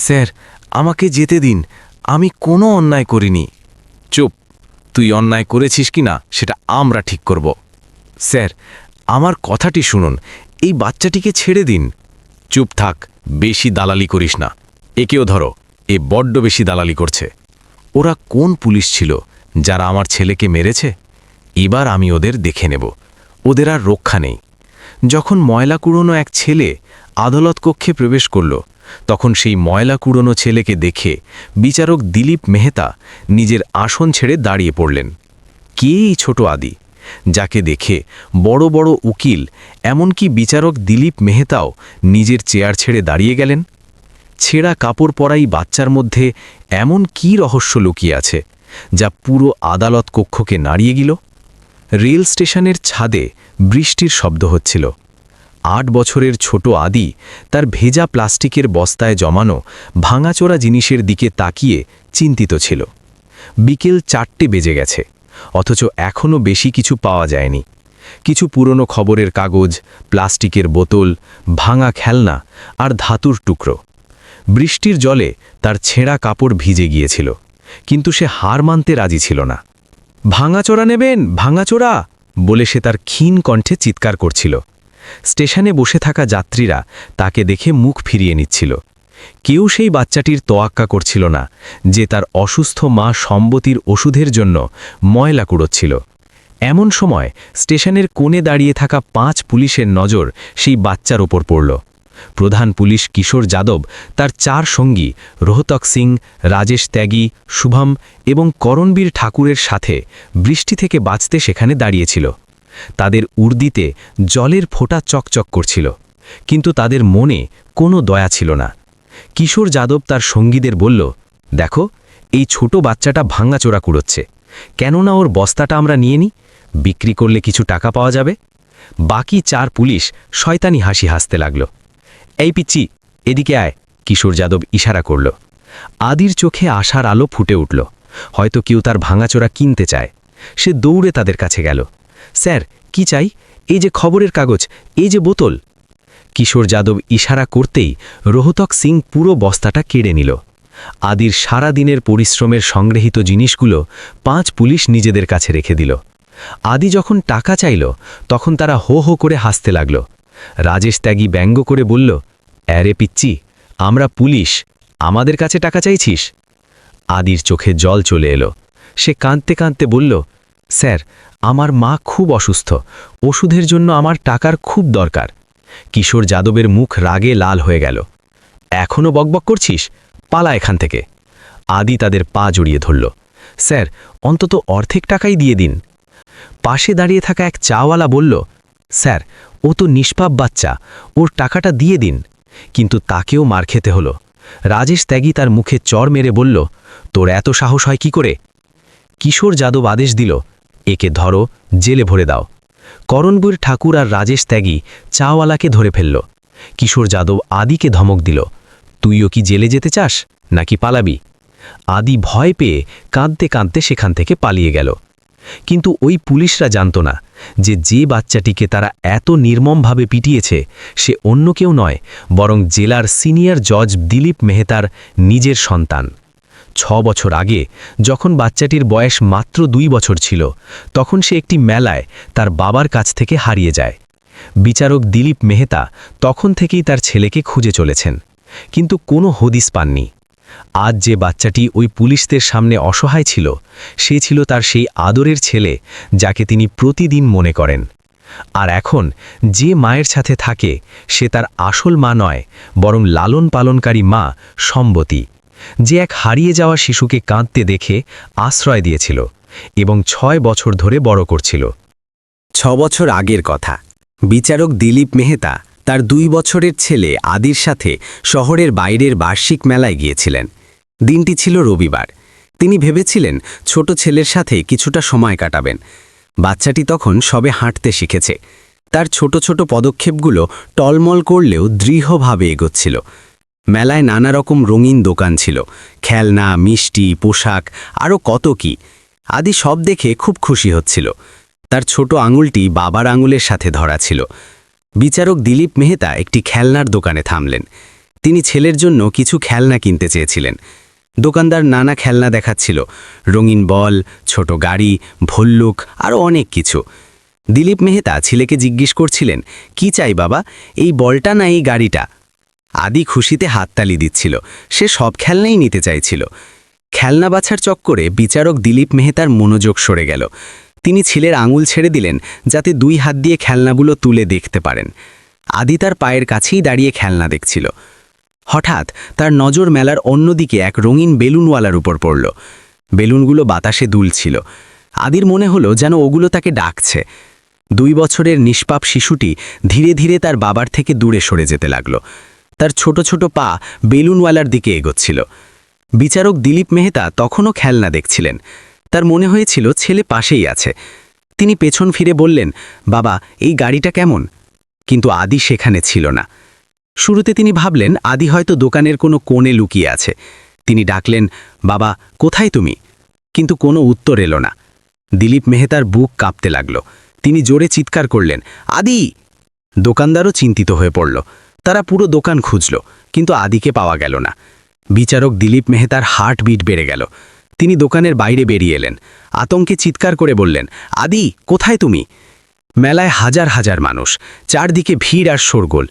Sir, আমাকে যেতে দিন। আমি কোনো অন্যায় করিনি। চুপ, তুই অন্যায় করেছিস কি না, সেটা আমরা ঠিক করব। স্যার, আমার কথাটি শুনুন। এই বাচ্চাটিকে ছেড়ে দিন। চুপ থাক, বেশি দালালি করিস না। একেও ধরো, এ বড্ড বেশি দালালি করছে। ওরা কোন পুলিশ ছিল, যারা আমার ছেলেকে মেরেছে? এবার আমি ওদের দেখে নেব। ওদের আর রক্ষা নেই। যখন ময়লা কুড়োনো এক ছেলে আদালত কক্ষে প্রবেশ করল। তখন সেই ময়লা কুড়োনো ছেলেকে দেখে বিচারক দিলীপ মেহতা নিজের আসন ছেড়ে দাঁড়িয়ে পড়লেন। কে এই ছোট আদি? যাকে দেখে বড় বড় উকিল, এমনকি বিচারক দিলীপ মেহতাও নিজের চেয়ার ছেড়ে দাঁড়িয়ে গেলেন। ছেঁড়া কাপড় পরাই বাচ্চার মধ্যে এমন কি রহস্য লুকিয়ে আছে, যা পুরো আদালত কক্ষকে নাড়িয়ে গেল? রেল স্টেশনের ছাদে বৃষ্টির শব্দ হচ্ছিল। আট বছরের ছোট আদি তার ভেজা প্লাস্টিকের বস্তায় জমানো ভাঙাচোরা জিনিসের দিকে তাকিয়ে চিন্তিত ছিল। বিকেল চারটে বেজে গেছে, অথচ এখনও বেশি কিছু পাওয়া যায়নি। কিছু পুরনো খবরের কাগজ, প্লাস্টিকের বোতল, ভাঙা খেলনা আর ধাতুর টুকরো। বৃষ্টির জলে তার ছেঁড়া কাপড় ভিজে গিয়েছিল, কিন্তু সে হার মানতে রাজি ছিল না। ভাঙাচোরা নেবেন, ভাঙাচোরা! বলে সে তার ক্ষীণ কণ্ঠে চিৎকার করছিল। স্টেশনে বসে থাকা যাত্রীরা তাকে দেখে মুখ ফিরিয়ে নিচ্ছিল। কেউ সেই বাচ্চাটির তোয়াক্কা করছিল না, যে তার অসুস্থ মা সম্বতির ওষুধের জন্য ময়লা কুড়োচ্ছিল। এমন সময় স্টেশনের কোণে দাঁড়িয়ে থাকা পাঁচ পুলিশের নজর সেই বাচ্চার ওপর পড়ল। প্রধান পুলিশ কিশোর যাদব, তার চার সঙ্গী রোহতক সিং, রাজেশ ত্যাগী, শুভম এবং করণবীর ঠাকুরের সাথে বৃষ্টি থেকে বাঁচতে সেখানে দাঁড়িয়েছিল। তাদের উর্দিতে জলের ফোঁটা চকচক করছিল, কিন্তু তাদের মনে কোনো দয়া ছিল না। কিশোর যাদব তার সঙ্গীদের বলল, দেখো, এই ছোট বাচ্চাটা ভাঙাচোরা কুড়োচ্ছে। কেননা ওর বস্তাটা আমরা নিয়ে নিই বিক্রি করলে কিছু টাকা পাওয়া যাবে। বাকি চার পুলিশ শয়তানি হাসি হাসতে লাগল। এই পিচ্ছি এদিকে আয়, কিশোর যাদব ইশারা করল। আদির চোখে আশার আলো ফুটে উঠল। হয়তো কেউ তার ভাঙাচোরা কিনতে চায়। সে দৌড়ে তাদের কাছে গেল। স্যার, কি চাই? এই যে খবরের কাগজ, এই যে বোতল। কিশোর যাদব ইশারা করতেই রোহতক সিং পুরো বস্তাটা কেড়ে নিল। আদির সারা দিনের পরিশ্রমের সংগৃহীত জিনিসগুলো পাঁচ পুলিশ নিজেদের কাছে রেখে দিল। আদি যখন টাকা চাইল, তখন তারা হো হো করে হাসতে লাগল। রাজেশ ত্যাগী ব্যঙ্গ করে বলল, অ্যারে পিচ্চি, আমরা পুলিশ, আমাদের কাছে টাকা চাইছিস? আদির চোখে জল চলে এলো। সে কাঁদতে কাঁদতে বলল স্যার, আমার মা খুব অসুস্থ। ওষুধের জন্য আমার টাকার খুব দরকার। কিশোর যাদবের মুখ রাগে লাল হয়ে গেল। এখনও বকবক করছিস? পালা এখান থেকে। আদি তাদের পা জড়িয়ে ধরল। স্যার, অন্তত অর্ধেক টাকাই দিয়ে দিন। পাশে দাঁড়িয়ে থাকা এক চাওয়ালা বলল, স্যার, ও তো নিষ্পাপ বাচ্চা। ওর টাকাটা দিয়ে দিন। কিন্তু তাকেও মার খেতে হলো। রাজেশ ত্যাগী তার মুখে চর মেরে বলল, তোর এত সাহস হয় কি করে? কিশোর যাদব আদেশ দিল একে ধরো, জেলে ভরে দাও। করণবীর ঠাকুর আর রাজেশ ত্যাগী চাওয়ালাকে ধরে ফেলল। কিশোর যাদব আদিকে ধমক দিল, তুইও কি জেলে যেতে চাস, নাকি পালাবি? আদি ভয় পেয়ে কাঁদতে কাঁদতে সেখান থেকে পালিয়ে গেল। কিন্তু ওই পুলিশরা জানত না যে যে বাচ্চাটিকে তারা এত নির্মমভাবে পিটিয়েছে, সে অন্য কেউ নয়, বরং জেলার সিনিয়র জজ দিলীপ মেহতার নিজের সন্তান। ছ বছর আগে, যখন বাচ্চাটির বয়স মাত্র দুই বছর ছিল, তখন সে একটি মেলায় তার বাবার কাছ থেকে হারিয়ে যায়। বিচারক দিলীপ মেহতা তখন থেকেই তার ছেলেকে খুঁজে চলেছেন, কিন্তু কোনো হদিস পাননি। আজ যে বাচ্চাটি ওই পুলিশদের সামনে অসহায় ছিল, সে ছিল তার সেই আদরের ছেলে যাকে তিনি প্রতিদিন মনে করেন। আর এখন যে মায়ের সাথে থাকে, সে তার আসল মা নয়, বরং লালন পালনকারী মা সম্বতী। যে এক হারিয়ে যাওয়া শিশুকে কাঁদতে দেখে আশ্রয় দিয়েছিল এবং ছয় বছর ধরে বড় করছিল। ছ বছর আগের কথা। বিচারক দিলীপ মেহতা তার দুই বছরের ছেলে আদির সাথে শহরের বাইরের বার্ষিক মেলায় গিয়েছিলেন। দিনটি ছিল রবিবার। তিনি ভেবেছিলেন ছোট ছেলের সাথে কিছুটা সময় কাটাবেন। বাচ্চাটি তখন সবে হাঁটতে শিখেছে। তার ছোট ছোট পদক্ষেপগুলো টলমল করলেও দৃঢ়ভাবে এগোচ্ছিল। মেলায় নানা রকম রঙিন দোকান ছিল। খেলনা, মিষ্টি, পোশাক আরও কত কি। আদি সব দেখে খুব খুশি হচ্ছিল। তার ছোট আঙুলটি বাবার আঙুলের সাথে ধরা ছিল। বিচারক দিলীপ মেহতা একটি খেলনার দোকানে থামলেন। তিনি ছেলের জন্য কিছু খেলনা কিনতে চেয়েছিলেন। দোকানদার নানা খেলনা দেখাচ্ছিল। রঙিন বল, ছোট গাড়ি, ভল্লুক আরও অনেক কিছু। দিলীপ মেহতা ছেলেকে জিজ্ঞেস করছিলেন, কি চাই বাবা? এই বলটা না এই গাড়িটা? আদি খুশিতে হাততালি দিচ্ছিল। সে সব খেলনাই নিতে চাইছিল। খেলনা বাছার চক্করে বিচারক দিলীপ মেহতার মনোযোগ সরে গেল। তিনি ছেলের আঙুল ছেড়ে দিলেন যাতে দুই হাত দিয়ে খেলনাগুলো তুলে দেখতে পারেন। আদি তার পায়ের কাছেই দাঁড়িয়ে খেলনা দেখছিল। হঠাৎ তার নজর মেলার অন্যদিকে এক রঙিন বেলুনওয়ালার উপর পড়ল। বেলুনগুলো বাতাসে দুলছিল। আদির মনে হলো যেন ওগুলো তাকে ডাকছে। দুই বছরের নিষ্পাপ শিশুটি ধীরে ধীরে তার বাবার থেকে দূরে সরে যেতে লাগল। তার ছোট ছোট পা বেলুনওয়ালার দিকে এগোচ্ছিল। বিচারক দিলীপ মেহতা তখনও খেলনা দেখছিলেন। তার মনে হয়েছিল ছেলে পাশেই আছে। তিনি পেছন ফিরে বললেন, বাবা, এই গাড়িটা কেমন? কিন্তু আদি সেখানে ছিল না। শুরুতে তিনি ভাবলেন, আদি হয়তো দোকানের কোনো কোণে লুকিয়ে আছে। তিনি ডাকলেন, বাবা, কোথায় তুমি? কিন্তু কোনো উত্তর এলো না। দিলীপ মেহতার বুক কাঁপতে লাগল। তিনি জোরে চিৎকার করলেন, আদি! দোকানদারও চিন্তিত হয়ে পড়ল। তারা পুরো দোকান খুঁজল, কিন্তু আদিকে পাওয়া গেল না। বিচারক দিলীপ মেহতার হার্ট বিট বেড়ে গেল। তিনি দোকানের বাইরে বেরিয়ে এলেন। আতঙ্কে চিৎকার করে বললেন, আদি, কোথায় তুমি? মেলায় হাজার হাজার মানুষ, চারদিকে ভিড় আর শোরগোল।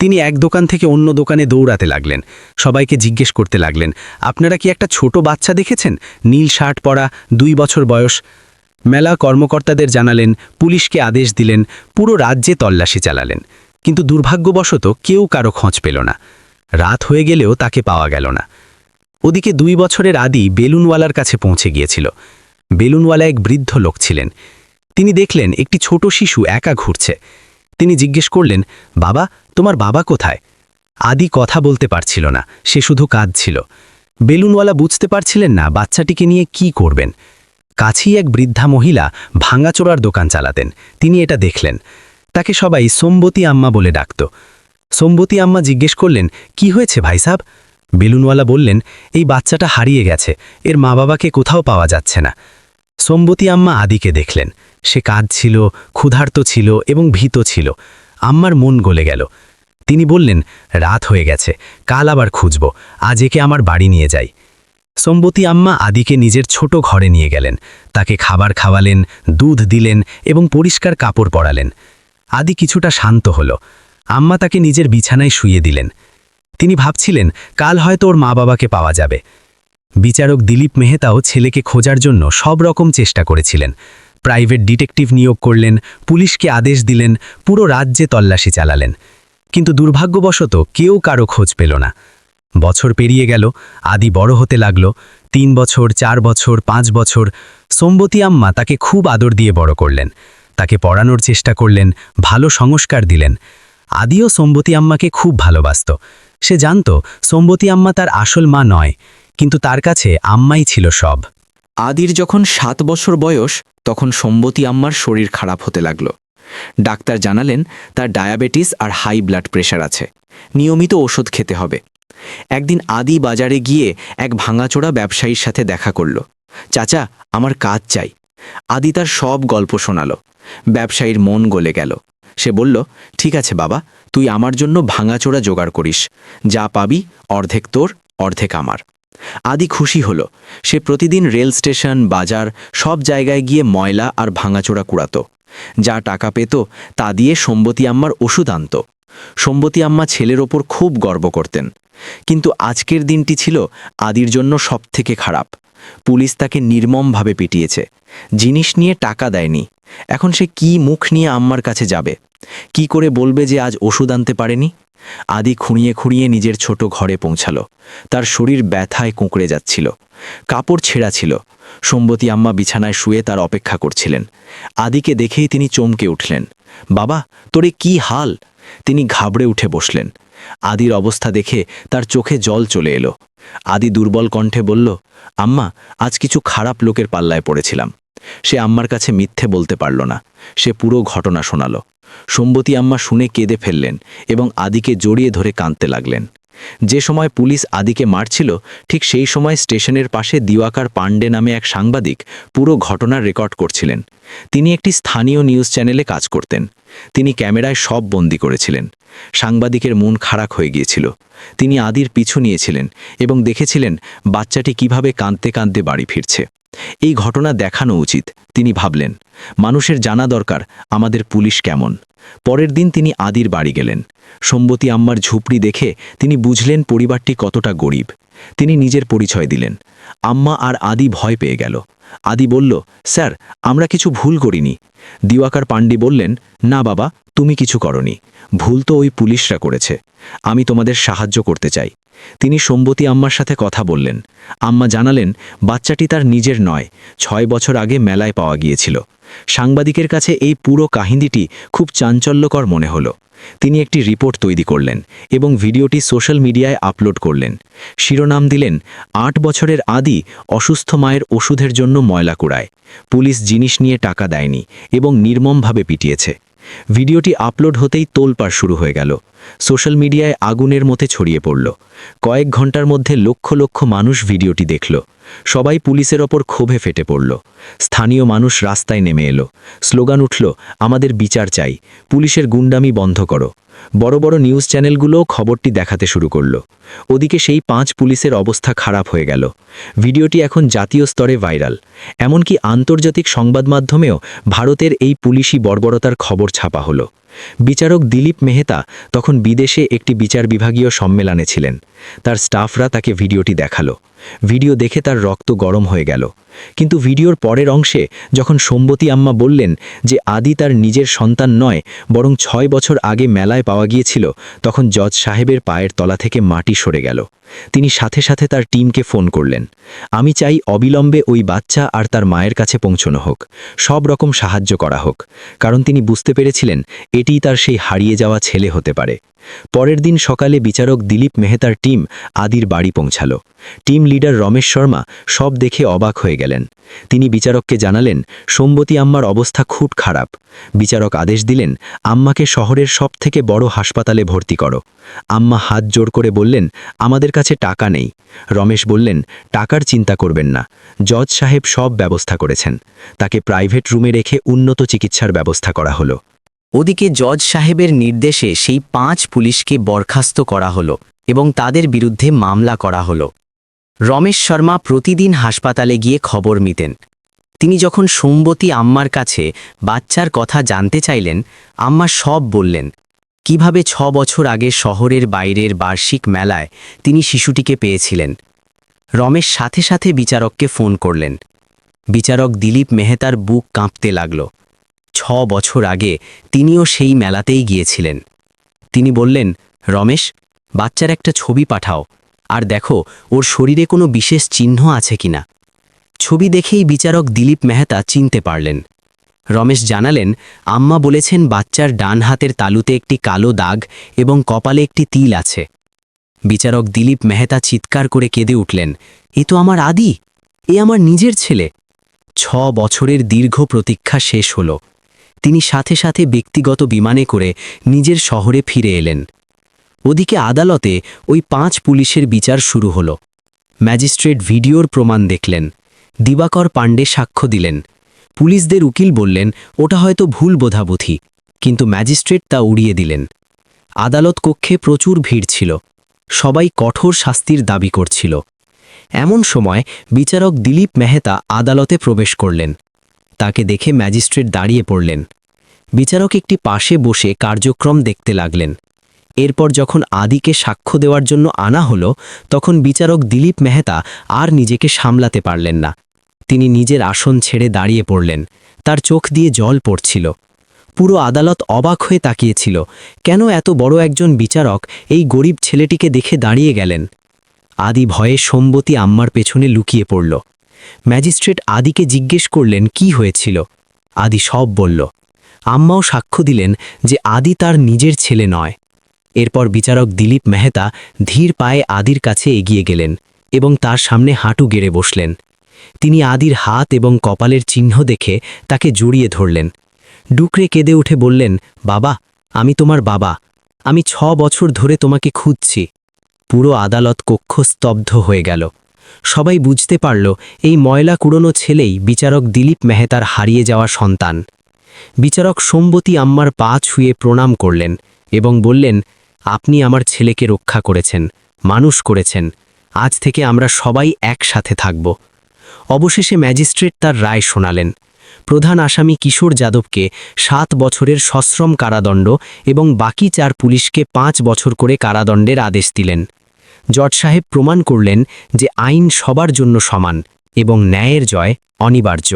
তিনি এক দোকান থেকে অন্য দোকানে দৌড়াতে লাগলেন। সবাইকে জিজ্ঞেস করতে লাগলেন, আপনারা কি একটা ছোট বাচ্চা দেখেছেন? নীল শার্ট পরা, দুই বছর বয়স? মেলা কর্মকর্তাদের জানালেন, পুলিশকে আদেশ দিলেন, পুরো রাজ্যে তল্লাশি চালালেন। কিন্তু দুর্ভাগ্যবশত কেউ কারও খোঁজ পেল না। রাত হয়ে গেলেও তাকে পাওয়া গেল না। ওদিকে দুই বছরের আদি বেলুনওয়ালার কাছে পৌঁছে গিয়েছিল। বেলুনওয়ালা এক বৃদ্ধ লোক ছিলেন। তিনি দেখলেন একটি ছোট শিশু একা ঘুরছে। তিনি জিজ্ঞেস করলেন, বাবা, তোমার বাবা কোথায়? আদি কথা বলতে পারছিল না, সে শুধু কাঁদছিল। বেলুনওয়ালা বুঝতে পারছিলেন না বাচ্চাটিকে নিয়ে কি করবেন। কাছেই এক বৃদ্ধা মহিলা ভাঙাচোরার দোকান চালাতেন। তিনি এটা দেখলেন। তাকে সবাই সোমবতী আম্মা বলে ডাকত। সোমবতী আম্মা জিজ্ঞেস করলেন, কি হয়েছে ভাই সাব? বেলুনওয়ালা বললেন, এই বাচ্চাটা হারিয়ে গেছে, এর মা বাবাকে কোথাও পাওয়া যাচ্ছে না। সোমবতী আম্মা আদিকে দেখলেন, সে কাজ কাঁদছিল, ক্ষুধার্ত ছিল এবং ভীত ছিল। আম্মার মন গলে গেল। তিনি বললেন, রাত হয়ে গেছে, কাল আবার খুঁজব, আজ একে আমার বাড়ি নিয়ে যাই। সোমবতী আম্মা আদিকে নিজের ছোট ঘরে নিয়ে গেলেন। তাকে খাবার খাওয়ালেন, দুধ দিলেন এবং পরিষ্কার কাপড় পরালেন। আদি কিছুটা শান্ত হল। আম্মা তাকে নিজের বিছানায় শুয়ে দিলেন। তিনি ভাবছিলেন, কাল হয়তো ওর মা বাবাকে পাওয়া যাবে। বিচারক দিলীপ মেহতাও ছেলেকে খোঁজার জন্য সব রকম চেষ্টা করেছিলেন। প্রাইভেট ডিটেকটিভ নিয়োগ করলেন, পুলিশকে আদেশ দিলেন, পুরো রাজ্যে তল্লাশি চালালেন। কিন্তু দুর্ভাগ্যবশত কেউ কারও খোঁজ পেল না। বছর পেরিয়ে গেল, আদি বড় হতে লাগল, তিন বছর, চার বছর, পাঁচ বছর। সোমবতী আম্মা তাকে খুব আদর দিয়ে বড় করলেন। তাকে পড়ানোর চেষ্টা করলেন, ভালো সংস্কার দিলেন। আদিও সোমবতী আম্মাকে খুব ভালোবাসত। সে জানত, সোমবতী আম্মা তার আসল মা নয়, কিন্তু তার কাছে আম্মাই ছিল সব। আদির যখন সাত বছর বয়স, তখন সম্বতী আম্মার শরীর খারাপ হতে লাগল। ডাক্তার জানালেন, তার ডায়াবেটিস আর হাই ব্লাড প্রেশার আছে। নিয়মিত ওষুধ খেতে হবে। একদিন আদি বাজারে গিয়ে এক ভাঙাচোরা ব্যবসায়ীর সাথে দেখা করল। চাচা, আমার কাজ চাই। আদি তার সব গল্প শোনাল। ব্যবসায়ীর মন গলে গেল। সে বলল, ঠিক আছে বাবা, তুই আমার জন্য ভাঙাচোরা জোগাড় করিস। যা পাবি, অর্ধেক তোর, অর্ধেক আমার। আদি খুশি হল। সে প্রতিদিন রেল স্টেশন, বাজার, সব জায়গায় গিয়ে ময়লা আর ভাঙাচোরা কুড়াতো। যা টাকা পেত, তা দিয়ে সম্বতী আম্মার ওষুধ আনত। সম্বতী আম্মা ছেলের ওপর খুব গর্ব করতেন। কিন্তু আজকের দিনটি ছিল আদির জন্য সবথেকে খারাপ। পুলিশ তাকে নির্মমভাবে পিটিয়েছে। জিনিস নিয়ে টাকা দেয়নি। এখন সে কি মুখ নিয়ে আম্মার কাছে যাবে? কি করে বলবে যে আজ ওষুধ আনতে পারেনি? আদি খুঁড়িয়ে খুঁড়িয়ে নিজের ছোট ঘরে পৌঁছালো। তার শরীর ব্যথায় কুঁকড়ে যাচ্ছিল। কাপড় ছেঁড়া ছিল। সম্বতী আম্মা বিছানায় শুয়ে তার অপেক্ষা করছিলেন। আদিকে দেখেই তিনি চমকে উঠলেন। বাবা, তোরে কি হাল? তিনি ঘাবড়ে উঠে বসলেন। আদির অবস্থা দেখে তার চোখে জল চলে এলো। আদি দুর্বল কণ্ঠে বলল আম্মা, আজ কিছু খারাপ লোকের পাল্লায় পড়েছিলাম। সে আম্মার কাছে মিথ্যে বলতে পারল না। সে পুরো ঘটনা শোনালো। সম্বতী আম্মা শুনে কেঁদে ফেললেন এবং আদিকে জড়িয়ে ধরে কাঁদতে লাগলেন। যে সময় পুলিশ আদিকে মারছিল, ঠিক সেই সময় স্টেশনের পাশে দিওয়াকার পাণ্ডে নামে এক সাংবাদিক পুরো ঘটনার রেকর্ড করছিলেন। তিনি একটি স্থানীয় নিউজ চ্যানেলে কাজ করতেন। তিনি ক্যামেরায় সব বন্দি করেছিলেন। সাংবাদিকের মন খারাপ হয়ে গিয়েছিল। তিনি আদির পিছু নিয়েছিলেন এবং দেখেছিলেন বাচ্চাটি কীভাবে কাঁদতে কাঁদতে বাড়ি ফিরছে। এই ঘটনা দেখানো উচিত। তিনি ভাবলেন, মানুষের জানা দরকার আমাদের পুলিশ কেমন? পরের দিন তিনি আদির বাড়ি গেলেন। সম্বতী আম্মার ঝুপড়ি দেখে তিনি বুঝলেন পরিবারটি কতটা গরিব। তিনি নিজের পরিচয় দিলেন। আম্মা আর আদি ভয় পেয়ে গেল। আদি বলল, স্যার, আমরা কিছু ভুল করিনি। দিওয়াকার পাণ্ডি বললেন, না বাবা, তুমি কিছু করনি। ভুল তো ওই পুলিশরা করেছে। আমি তোমাদের সাহায্য করতে চাই। তিনি সম্বতী আম্মার সাথে কথা বললেন। আম্মা জানালেন, বাচ্চাটি তার নিজের নয়, ছয় বছর আগে মেলায় পাওয়া গিয়েছিল। সাংবাদিকের কাছে এই পুরো কাহিনীটি খুব চাঞ্চল্যকর মনে হলো। তিনি একটি রিপোর্ট তৈরি করলেন এবং ভিডিওটি সোশ্যাল মিডিয়ায় আপলোড করলেন। শিরোনাম দিলেন, আট বছরের আদি অসুস্থ মায়ের ওষুধের জন্য ময়লা কুড়ায়। পুলিশ জিনিস নিয়ে টাকা দেয়নি এবং নির্মমভাবে পিটিয়েছে। ভিডিওটি আপলোড হতেই তোলপাড় শুরু হয়ে গেল। সোশ্যাল মিডিয়ায় আগুনের মতে ছড়িয়ে পড়ল। কয়েক ঘণ্টার মধ্যে লক্ষ লক্ষ মানুষ ভিডিওটি দেখল। সবাই পুলিশের ওপর ক্ষোভে ফেটে পড়ল। স্থানীয় মানুষ রাস্তায় নেমে এলো। স্লোগান উঠল, আমাদের বিচার চাই। পুলিশের গুন্ডামি বন্ধ করো। বড় বড় নিউজ চ্যানেলগুলোও খবরটি দেখাতে শুরু করল। ওদিকে সেই পাঁচ পুলিশের অবস্থা খারাপ হয়ে গেল। ভিডিওটি এখন জাতীয় স্তরে ভাইরাল। এমনকি আন্তর্জাতিক সংবাদ মাধ্যমেও ভারতের এই পুলিশি বর্বরতার খবর ছাপা হলো। বিচারক দিলীপ মেহতা তখন বিদেশে একটি বিচার বিভাগীয় সম্মেলনে ছিলেন। তার স্টাফরা তাকে ভিডিওটি দেখাল। ভিডিও দেখে তার রক্ত গরম হয়ে গেল। কিন্তু ভিডিওর পরের অংশে যখন সম্বতী আম্মা বললেন যে আদি তার নিজের সন্তান নয়, বরং ছয় বছর আগে মেলায় পাওয়া গিয়েছিল, তখন জজ সাহেবের পায়ের তলা থেকে মাটি সরে গেল। তিনি সাথে সাথে তার টিমকে ফোন করলেন। আমি চাই অবিলম্বে ওই বাচ্চা আর তার মায়ের কাছে পৌঁছনো হোক। সব রকম সাহায্য করা হোক। কারণ তিনি বুঝতে পেরেছিলেন এটিই তার সেই হারিয়ে যাওয়া ছেলে হতে পারে। পরের দিন সকালে বিচারক দিলীপ মেহতার টিম আদির বাড়ি পৌঁছালো। টিম লিডার রমেশ শর্মা সব দেখে অবাক হয়ে গেলেন। তিনি বিচারককে জানালেন, সোমবতী আম্মার অবস্থা খুব খারাপ। বিচারক আদেশ দিলেন, আম্মাকে শহরের সব থেকে বড় হাসপাতালে ভর্তি করো। আম্মা হাত জোর করে বললেন, আমাদের কাছে টাকা নেই। রমেশ বললেন, টাকার চিন্তা করবেন না। জজ সাহেব সব ব্যবস্থা করেছেন। তাকে প্রাইভেট রুমে রেখে উন্নত চিকিৎসার ব্যবস্থা করা হলো। ওদিকে জজ সাহেবের নির্দেশে সেই পাঁচ পুলিশকে বরখাস্ত করা হলো এবং তাদের বিরুদ্ধে মামলা করা হলো। রমেশ শর্মা প্রতিদিন হাসপাতালে গিয়ে খবর নিতেন তিনি যখন সোমবতী আম্মার কাছে বাচ্চার কথা জানতে চাইলেন, আম্মা সব বললেন, কীভাবে ছ বছর আগে শহরের বাইরের বার্ষিক মেলায় তিনি শিশুটিকে পেয়েছিলেন? রমেশ সাথে সাথে বিচারককে ফোন করলেন। বিচারক দিলীপ মেহতার বুক কাঁপতে লাগল। ছ বছর আগে তিনিও সেই মেলাতেই গিয়েছিলেন। তিনি বললেন, রমেশ, বাচ্চার একটা ছবি পাঠাও, আর দেখো, ওর শরীরে কোনো বিশেষ চিহ্ন আছে কিনা। ছবি দেখেই বিচারক দিলীপ মেহতা চিনতে পারলেন। রমেশ জানালেন, আম্মা বলেছেন বাচ্চার ডান হাতের তালুতে একটি কালো দাগ এবং কপালে একটি তিল আছে। বিচারক দিলীপ মেহতা চিৎকার করে কেঁদে উঠলেন, এ তো আমার আদি, এ আমার নিজের ছেলে। ছ বছরের দীর্ঘ প্রতীক্ষা শেষ হল। তিনি সাথে সাথে ব্যক্তিগত বিমানে করে নিজের শহরে ফিরে এলেন। ওদিকে আদালতে ওই পাঁচ পুলিশের বিচার শুরু হল। ম্যাজিস্ট্রেট ভিডিওর প্রমাণ দেখলেন। দিবাকর পাণ্ডে সাক্ষ্য দিলেন। পুলিশদের উকিল বললেন, ওটা হয়তো ভুল বোধাবুথি কিন্তু ম্যাজিস্ট্রেট তা উড়িয়ে দিলেন। আদালত কক্ষে প্রচুর ভিড় ছিল। সবাই কঠোর শাস্তির দাবি করছিল। এমন সময় বিচারক দিলীপ মেহতা আদালতে প্রবেশ করলেন। তাকে দেখে ম্যাজিস্ট্রেট দাঁড়িয়ে পড়লেন। বিচারক একটি পাশে বসে কার্যক্রম দেখতে লাগলেন। এরপর যখন আদিকে সাক্ষ্য দেওয়ার জন্য আনা হলো, তখন বিচারক দিলীপ মেহতা আর নিজেকে সামলাতে পারলেন না। তিনি নিজের আসন ছেড়ে দাঁড়িয়ে পড়লেন। তার চোখ দিয়ে জল পড়ছিল। পুরো আদালত অবাক হয়ে তাকিয়েছিল, কেন এত বড় একজন বিচারক এই গরিব ছেলেটিকে দেখে দাঁড়িয়ে গেলেন? আদি ভয়ে সম্বতী আম্মার পেছনে লুকিয়ে পড়ল। ম্যাজিস্ট্রেট আদিকে জিজ্ঞেস করলেন, কি হয়েছিল? আদি সব বলল, আম্মাও সাক্ষ্য দিলেন যে আদি তার নিজের ছেলে নয়। এরপর বিচারক দিলীপ মেহতা ধীর পায়ে আদির কাছে এগিয়ে গেলেন এবং তার সামনে হাঁটু গেড়ে বসলেন। তিনি আদির হাত এবং কপালের চিহ্ন দেখে তাকে জড়িয়ে ধরলেন। ডুকরে কেঁদে উঠে বললেন, বাবা, আমি তোমার বাবা। আমি ছ বছর ধরে তোমাকে খুঁজছি। পুরো আদালত কক্ষ স্তব্ধ হয়ে গেল। সবাই বুঝতে পারল এই ময়লা কুড়োনো ছেলেই বিচারক দিলীপ মেহতার হারিয়ে যাওয়া সন্তান। বিচারক সোমবতী আম্মার পা ছুঁয়ে প্রণাম করলেন এবং বললেন, আপনি আমার ছেলেকে রক্ষা করেছেন, মানুষ করেছেন। আজ থেকে আমরা সবাই একসাথে থাকব। অবশেষে ম্যাজিস্ট্রেট তার রায় শোনালেন। প্রধান আসামি কিশোর যাদবকে সাত বছরের সশ্রম কারাদণ্ড এবং বাকি চার পুলিশকে পাঁচ বছর করে কারাদণ্ডের আদেশ দিলেন। জজ সাহেব প্রমাণ করলেন যে আইন সবার জন্য সমান এবং ন্যায়ের জয় অনিবার্য।